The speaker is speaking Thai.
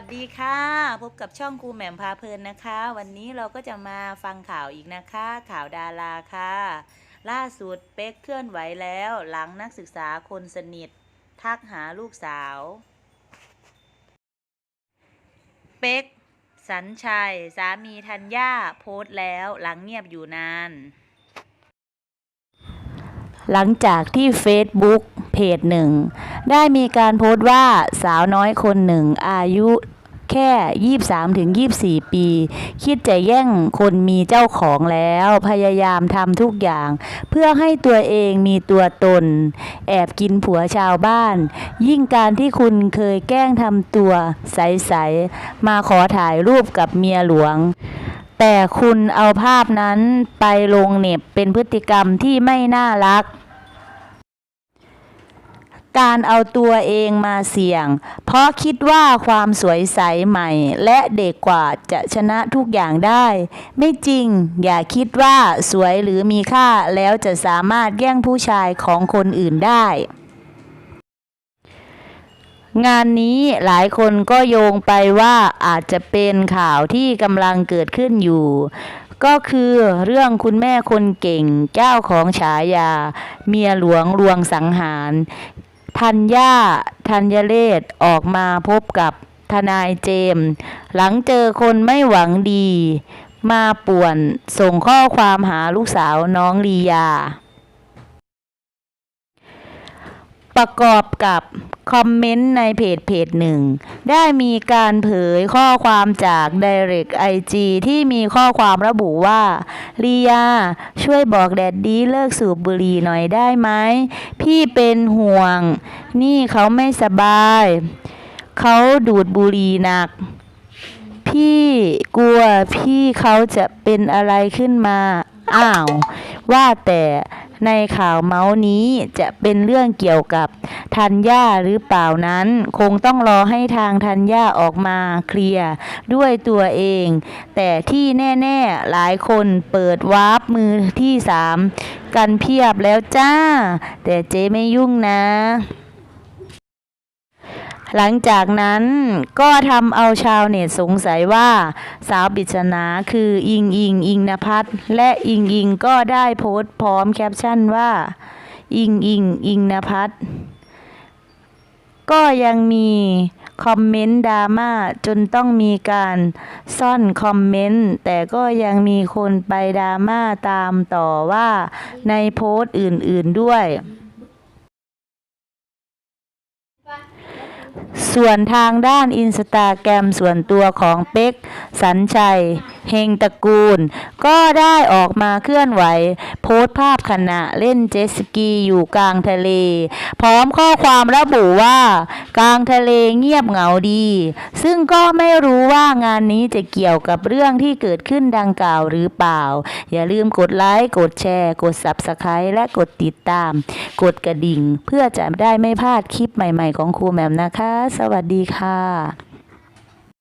วัสดีค่ะ พบกับช่องครูแหม่มพาเพลินนะคะ วันนี้เราก็จะมาฟังข่าวอีกนะคะ ข่าวดาราค่ะ ล่าสุดเป๊กเคลื่อนไหวแล้ว หลังนักศึกษาคนสนิท ทักหาลูกสาว เป๊กสัญชัย สามีธัญญาโพสต์แล้วหลังเงียบอยู่นาน หลังจากที่ Facebook เพจหนึ่งได้มีการโพสต์ว่าสาวน้อยคนหนึ่งอายุแค่ 23-24 ปี คิดจะแย่งคนมีเจ้าของแล้ว พยายามทำทุกอย่าง เพื่อให้ตัวเองมีตัวตน แอบกินผัวชาวบ้าน ยิ่งการที่คุณเคยแกล้งทำตัวใส ๆ มาขอถ่ายรูปกับเมียหลวง แต่คุณเอาภาพนั้นไปลงเน็บเป็นพฤติกรรมที่ไม่น่ารัก การเอาตัวเองมาเสี่ยง เพราะคิดว่าความสวยใสใหม่ และเด็กกว่าจะชนะทุกอย่างได้ ไม่จริงอย่าคิดว่าสวยหรือมีค่าแล้วจะสามารถแย่งผู้ชายของคนอื่นได้ งานนี้หลายคนก็โยงไปว่าอาจจะเป็นข่าวที่กำลังเกิดขึ้นอยู่ ก็คือเรื่องคุณแม่คนเก่งเจ้าของฉายา เมียหลวงลวงสังหาร ธัญญาธัญเลศออกมาพบกับทนายเจมส์หลังเจอคนไม่หวังดี มาป่วนส่งข้อความหาลูกสาวน้องลียา ประกอบกับ คอมเมนต์ในเพจเพจหนึ่ง ได้มีการเผยข้อความจาก Direct IG ที่มีข้อความระบุว่าลียา ช่วยบอกแดดดี้เลิกสูบบุหรี่หน่อยได้ไหม พี่เป็นห่วง นี่เขาไม่สบาย เขาดูดบุหรี่หนัก พี่กลัวพี่เขาจะเป็นอะไรขึ้นมา อ้าว ว่าแต่ ในข่าวเมาส์นี้จะเป็นเรื่องเกี่ยวกับธัญญาหรือเปล่านั้น คงต้องรอให้ทางธัญญาออกมาเคลียร์ด้วยตัวเอง แต่ที่แน่ๆหลายคนเปิดวาร์ปมือที่สามกันเพียบแล้วจ้า แต่เจ๊ไม่ยุ่งนะ หลังจากนั้นก็ทำเอาชาวเน็ตสงสัยว่า สาวปริศนาคืออิงอิงอิงนภัทรและอิงอิงก็ได้โพสต์พร้อมแคปชั่นว่า อิงอิงอิงนภัทรก็ยังมีคอมเมนต์ดราม่าจนต้องมีการซ่อนคอมเมนต์ แต่ก็ยังมีคนไปดราม่าตามต่อว่าในโพสต์อื่นๆด้วย ส่วนทางด้านอินสตาแกรมส่วนตัวของเป๊กสัญชัย เฮงตระกูล ก็ได้ออกมาเคลื่อนไหว โพสต์ภาพขณะเล่นเจ็ตสกีอยู่กลางทะเล พร้อมข้อความระบุว่า กลางทะเลเงียบเหงาดี ซึ่งก็ไม่รู้ว่างานนี้จะเกี่ยวกับเรื่องที่เกิดขึ้นดังกล่าวหรือเปล่า อย่าลืมกดไลค์กดแชร์ กด Subscribe และกดติดตาม กดกระดิ่ง เพื่อจะได้ไม่พลาดคลิปใหม่ ๆ ของครูแหม่มนะคะสวัสดีค่ะ